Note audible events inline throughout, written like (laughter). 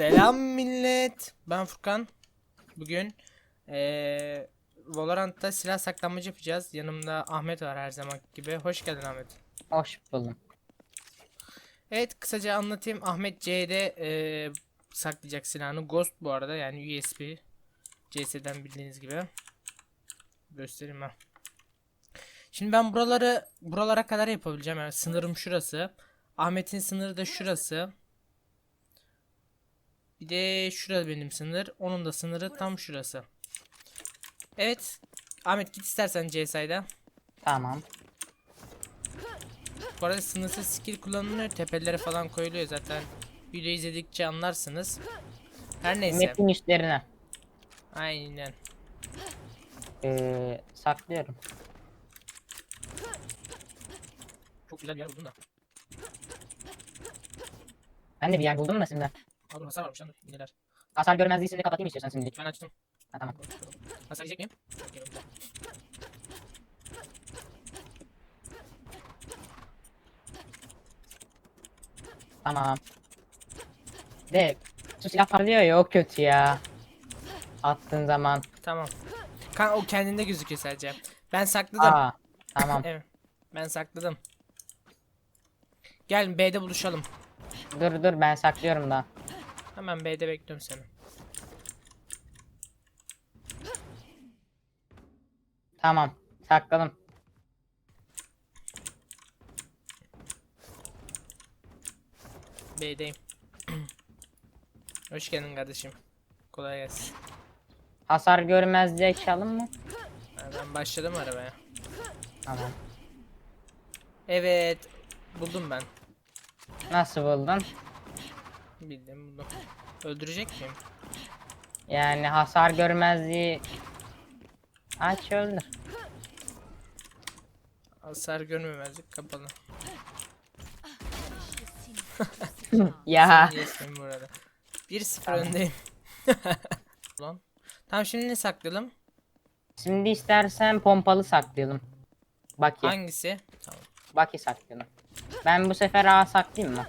Selam millet. Ben Furkan. Bugün eee Valorant'ta silah saklanmacı yapacağız. Yanımda Ahmet var her zaman gibi. Hoş geldin Ahmet. Hoş buldum. Evet kısaca anlatayım. Ahmet C'de eee, saklayacak silahını. Ghost bu arada yani USB. CS'den bildiğiniz gibi. Göstereyim ben. Şimdi ben buraları buralara kadar yapabileceğim. Yani sınırım şurası. Ahmet'in sınırı da şurası. Bir de şurası benim sınır. Onun da sınırı tam şurası. Evet. Ahmet git istersen CSI'da. Tamam. Bu arada sınırsız skill kullanılıyor. Tepelere falan koyuluyor zaten. Video izledikçe anlarsınız. Her neyse. Map'in üstlerine Aynen. ee, saklıyorum. Çok güzel bir yer buldun da. Ben de bir yer buldum da şimdi. Abi hasar varmış lan. Yeniler. Hasar görmezliği şimdi kapatayım istiyorsan şimdi. Ben açtım. Ha, tamam. Hasar yiyecek miyim? Tamam. De şu silah parlıyor ya o kötü ya. Attığın zaman. Tamam. Kan o kendinde gözüküyor sadece. Ben sakladım. Aa tamam. (laughs) Evet. Ben sakladım. Gel B'de buluşalım. dur dur ben saklıyorum da. Hemen B'de bekliyorum seni. Tamam. Sakladım. B'deyim. (clears throat) Hoş geldin kardeşim. Kolay gelsin. Hasar görmezliği açalım mı? Ha, Ben başladım arabaya. Tamam. Evet. Buldum ben. Nasıl buldun? Bildim buldum. Öldürecek miyim? Yani hasar görmezliği aç öldür. Hasar görmemezlik kapalı. (laughs) Ya Yesin burada. 1-0 öndeyim. (laughs) Ulan. Tamam şimdi ne saklayalım? şimdi istersen pompalı saklayalım. Baki. Hangisi? Tamam. Baki saklayalım. Ben bu sefer A saklayayım mı?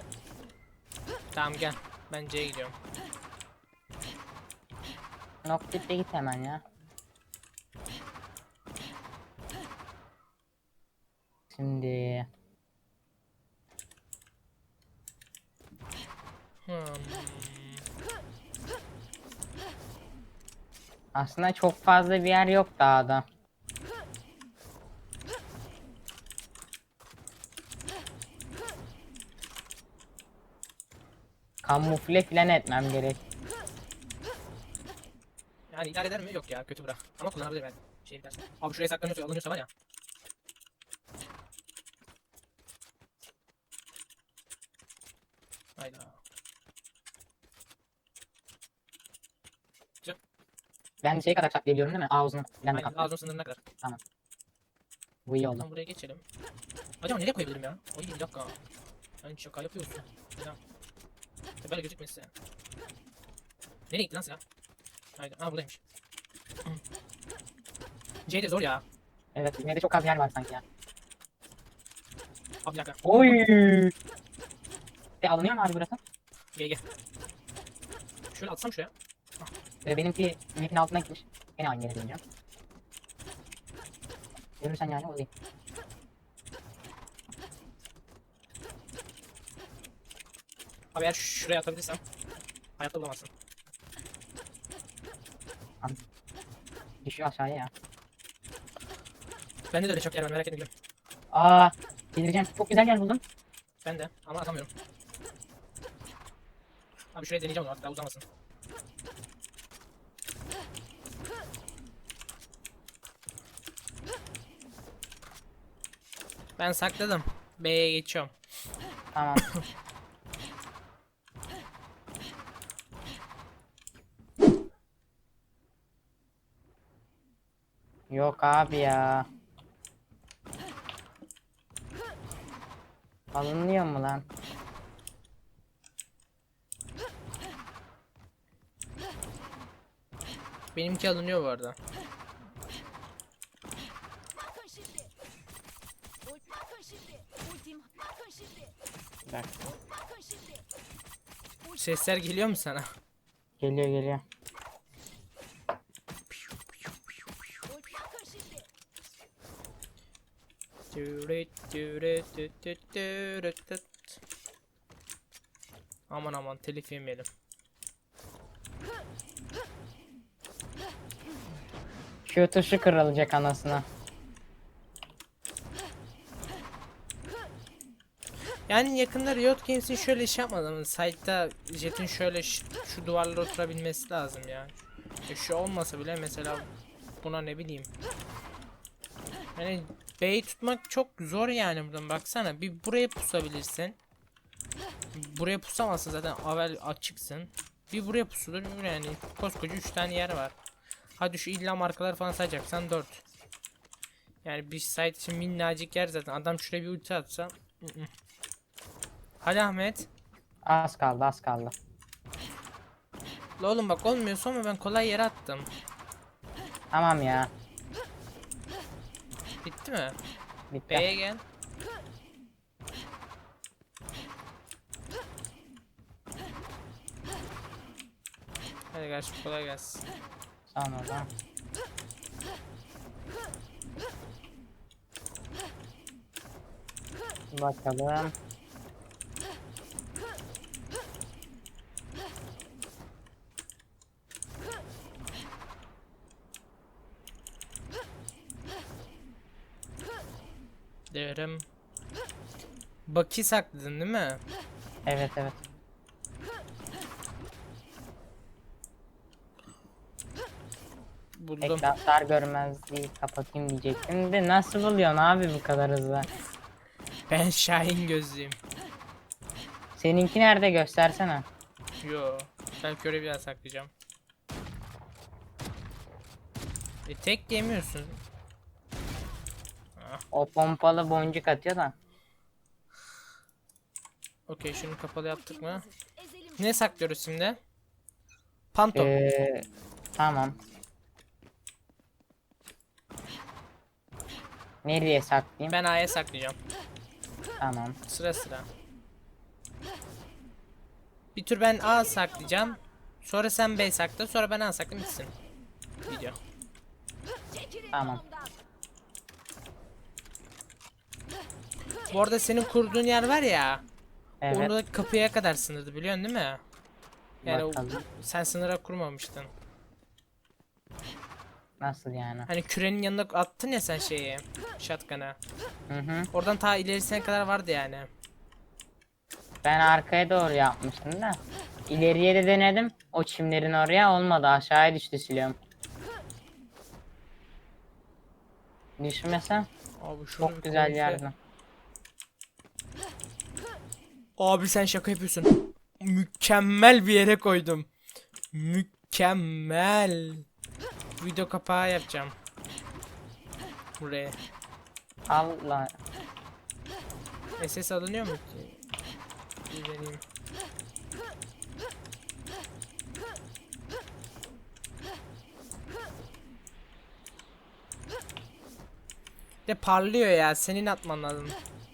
Tamam gel. Ben C'ye gidiyorum. Noktete git hemen ya. Şimdi Hmm. aslında çok fazla bir yer yok dağda. Kamufle filan etmem gerek. Yani idare eder mi? Yok ya kötü bırak. Ama kullanabilir ben. Şey dersen. Abi şuraya saklanıyorsa alınıyorsa var ya. Hayda. Ben şey kadar saklayabiliyorum değil mi? Ağzını filan da Aynen kapatayım. ağzın sınırına kadar. Bu iyi oldu. Buraya geçelim. Acaba nereye koyabilirim ya? Ay bir dakika. Sen şaka yapıyorsun. Selam. Böyle gözükmesin. Nereye gitti lan silah? Haydi. Aa buradaymış. Hı. C de zor ya. Evet yine de çok az yer var sanki ya. Abi bir dakika. Oy. E alınıyor mu abi burası? Gel gel. Şöyle atsam şuraya. Ve benimki map'in altına gitmiş. Yine aynı yere döneceğim. Görürsen yani o değil. Abi eğer şuraya atabilirsem hayatta bulamazsın. Düşüyor aşağıya ya. Bende de öyle çok yer var merak etme gülüm. Aa, delireceğim. Çok güzel yer buldum. Ben de ama atamıyorum. Abi şuraya deneyeceğim onu artık daha uzamasın. Ben sakladım. B'ye geçiyorum. Tamam. (laughs) Yok abi ya. Alınıyor mu lan? Benimki alınıyor bu arada. Şimdi. Sesler geliyor mu sana? Geliyor geliyor. Aman aman telif yemeyelim. Q tuşu kırılacak anasına. Yani yakında Riot Games'in şöyle iş yapmadı mı? Site'da Jet'in şöyle şu duvarlara oturabilmesi lazım ya. Ya şu olmasa bile mesela buna ne bileyim. Yani B'yi tutmak çok zor yani buradan baksana. Bir buraya pusabilirsin. Buraya pusamazsın zaten avel açıksın. Bir buraya pusulur yani koskoca 3 tane yer var. Hadi şu illa markalar falan sayacaksan 4. Yani bir site için minnacık yer zaten. Adam şuraya bir ulti atsa. ı ı. Hadi Ahmet. Az kaldı az kaldı. La oğlum bak olmuyorsa ama ben kolay yere attım. Tamam ya. Bitti mi? Bitti. B'ye gel. Hadi kardeşim kolay gelsin. Sonra Bakalım. Derim. Baki sakladın değil mi? Evet evet. Buldum. Ekranlar görmezliği kapatayım diyecektim de nasıl buluyorsun abi bu kadar hızlı? Ben Şahin gözlüyüm. Seninki nerede göstersene. Yo. Belki öyle bir daha saklayacağım. E tek yemiyorsun. O pompalı boncuk atıyor da. Okey şunu kapalı yaptık mı? Ne saklıyoruz şimdi? Panto. Ee, tamam. Nereye saklayayım? Ben A'ya saklayacağım. Tamam. Sıra sıra. Bir tur ben A saklayacağım. Sonra sen B sakla. Sonra ben A saklayayım bitsin. Video. Tamam. Bu arada senin kurduğun yer var ya. Evet. Orada kapıya kadar sınırdı biliyorsun değil mi? Yani o- Bakalım. sen sınıra kurmamıştın. Nasıl yani? Hani kürenin yanına attın ya sen şeyi. Shotgun'a. Hı hı. Oradan ta ilerisine kadar vardı yani. Ben arkaya doğru yapmıştım da. İleriye de denedim. O çimlerin oraya olmadı. Aşağıya düştü silahım. Düşmesem Abi bir çok güzel yerden. Abi sen şaka yapıyorsun. Mükemmel bir yere koydum. Mükemmel. Video kapağı yapacağım. Buraya. Allah. SS alınıyor mu? Bir. De parlıyor ya. Senin atman lazım.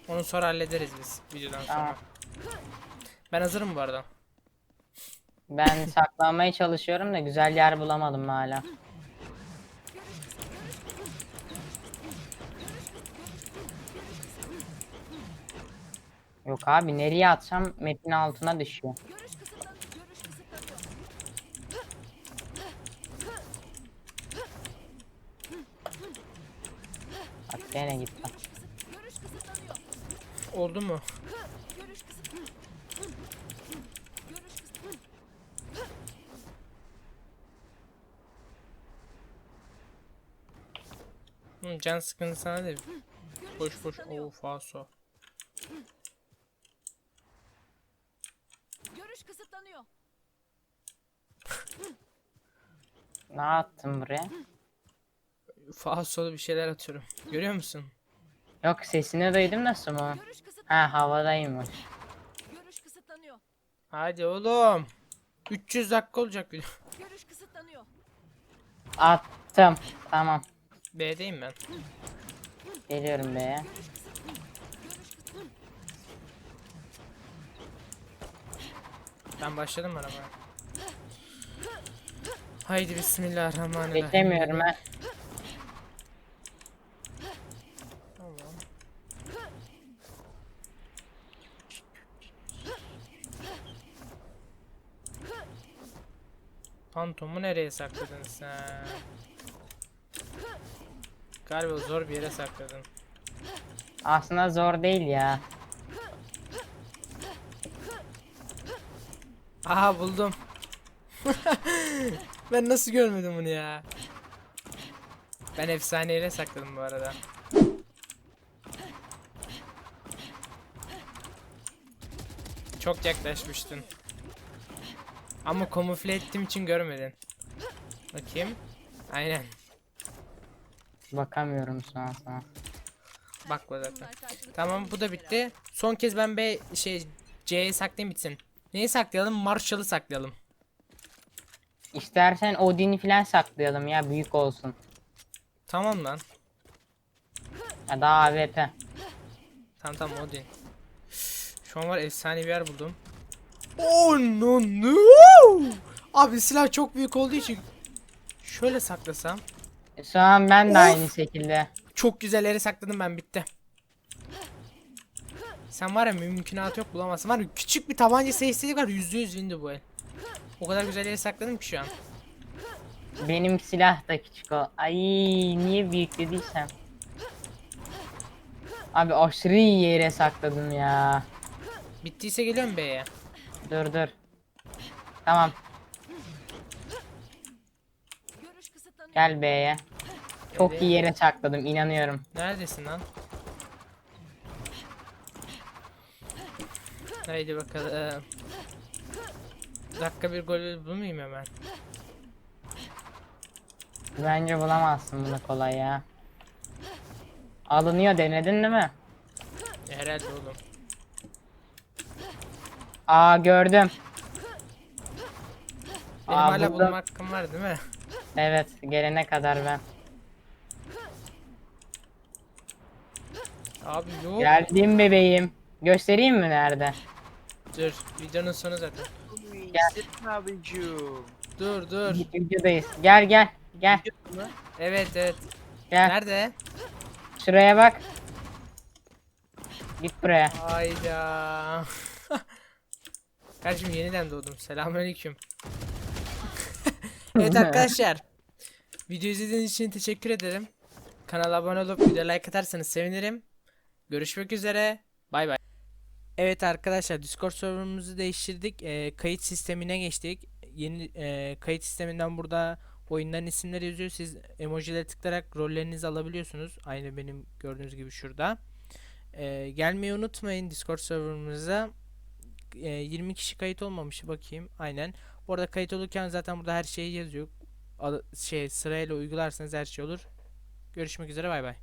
Onu sonra hallederiz biz videodan sonra. Tamam. Ben hazırım bu arada. Ben saklanmaya çalışıyorum da güzel yer bulamadım hala. Yok abi nereye atsam metin altına düşüyor. Bak gene gitti. Oldu mu? Görüş kısıtlanıyor. Görüş kısıtlanıyor. Hı, can sıkıntı sana değil. Boş boş. Oo faso. Görüş kısıtlanıyor. Ne attım buraya? Fasolu bir şeyler atıyorum. Görüyor musun? Yok sesini duydum. Görüş kısıt Ha havadaymış. görüş kısıtlanıyor. Hadi oğlum. 300 dakika olacak video. Görüş kısıtlanıyor. Attım. Tamam. B'deyim ben. Geliyorum kısıtlanıyor. Ben başladım arabaya. Haydi bismillahirrahmanirrahim. Beklemiyorum ha. Tamam. Pantomu nereye sakladın sen? Galiba zor bir yere sakladın. Aslında zor değil ya. Aha buldum. (laughs) ben nasıl görmedim bunu ya? Ben efsane yere sakladım bu arada. Çok yaklaşmıştın. Ama kamufle ettiğim için görmedin. Bakayım. Aynen. Bakamıyorum an sana. Bakma zaten. Tamam bu da bitti. Son kez ben B şey C'ye saklayayım bitsin. Neyi saklayalım? Marshall'ı saklayalım. İstersen Odin'i falan saklayalım ya büyük olsun. Tamam lan. Ya da AWP. Tamam tamam o değil. Şu an var efsane bir yer buldum. Oh no no. Abi silah çok büyük olduğu için şöyle saklasam. Şu an ben de Of! aynı şekilde. Çok güzel yere sakladım ben bitti. Sen var ya mümkünatı yok bulamazsın. Var ya küçük bir tabanca seyircilik var yüzde yüz windi bu el. O kadar güzel yere sakladım ki şu an. Benim silah da küçük o. Ay niye büyük dediysem. Abi aşırı iyi yere sakladım ya. Bittiyse geliyorum B'ye. Dur dur. Tamam Görüş kısıtlanıyor. Gel B'ye. Çok Hadi. iyi yere sakladım inanıyorum. Neredesin lan? Haydi bakalım. Dakika bir gol bulmayayım hemen. Bence bulamazsın bunu kolay ya. Alınıyor denedin değil mi? Herhalde oğlum. Aa gördüm. Benim Aa, hala burada- bulma hakkım var değil mi? Evet gelene kadar ben. Abi yok. Geldim bebeğim. Göstereyim mi nerede? Dur. Videonun sonu zaten. Gel. abicim. Dur dur. Videodayız. Gel gel. Gel. Evet evet. Gel. Nerede? Şuraya bak. Git buraya. Hayda. (laughs) Kardeşim yeniden doğdum. Selamünaleyküm. Evet arkadaşlar. Video izlediğiniz için teşekkür ederim. Kanala abone olup video like atarsanız sevinirim. Görüşmek üzere. Bay bay. Evet arkadaşlar Discord serverımızı değiştirdik. Ee, kayıt sistemine geçtik. Yeni e, kayıt sisteminden burada oyunların isimleri yazıyor. Siz emojilere tıklayarak rollerinizi alabiliyorsunuz. Aynı benim gördüğünüz gibi şurada. Ee, gelmeyi unutmayın Discord serverımıza. Ee, 20 kişi kayıt olmamış bakayım. Aynen. Bu arada kayıt olurken zaten burada her şey yazıyor. Şey sırayla uygularsanız her şey olur. Görüşmek üzere bay bay.